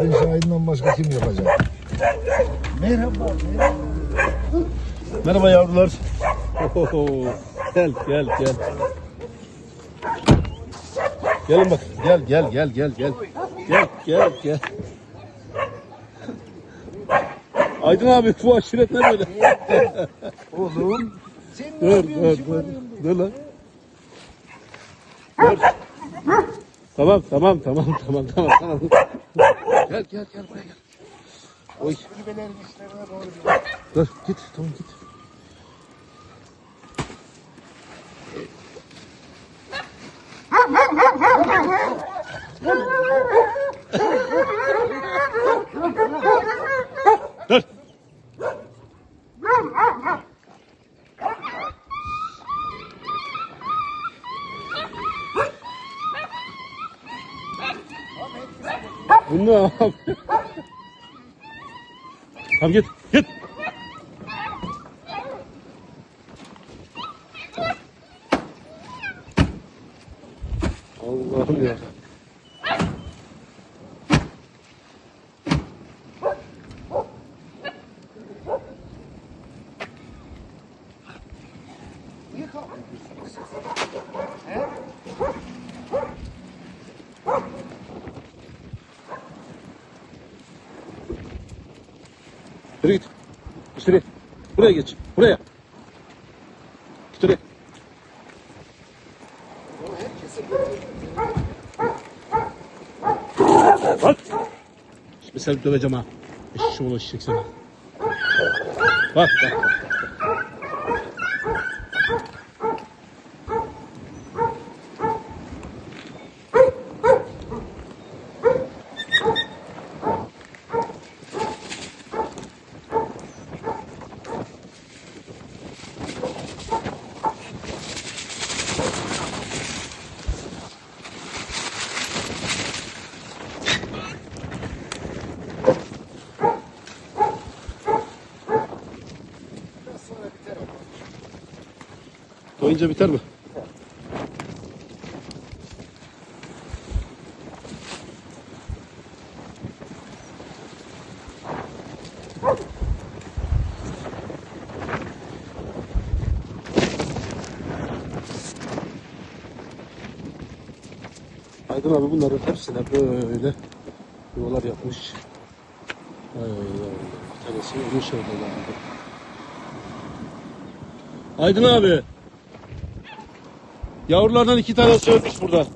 Aydın Şahin'den başka kim yapacak? Merhaba. merhaba. Merhaba yavrular. Ohoho. Gel gel gel. Gelin bak. Gel gel gel gel gel. Gel gel gel. Aydın abi bu aşiret ne böyle? Oğlum. Sen ne dur yapıyorsun? dur dur. arıyorsun? Dur lan. Dur. Tamam tamam tamam tamam tamam tamam. Gel gel gel buraya gel. Oy. Kulübelerin işlerine doğru bir bak. Dur git tamam git. Bu ne abi? Tamam git git. Allah'ım ya. Niye kalkıyorsunuz? Yürü git. İçeri. Buraya geç. Buraya. Oraya. Bak. Şimdi seni döveceğim ha. Eşşi ola eşek seni. Bak bak. bak. Doyunca biter mi? Aydın abi bunların hepsine böyle yuvalar yapmış. Bir tanesi orada. yani. Aydın abi. Yavrulardan iki tane ölmüş burada.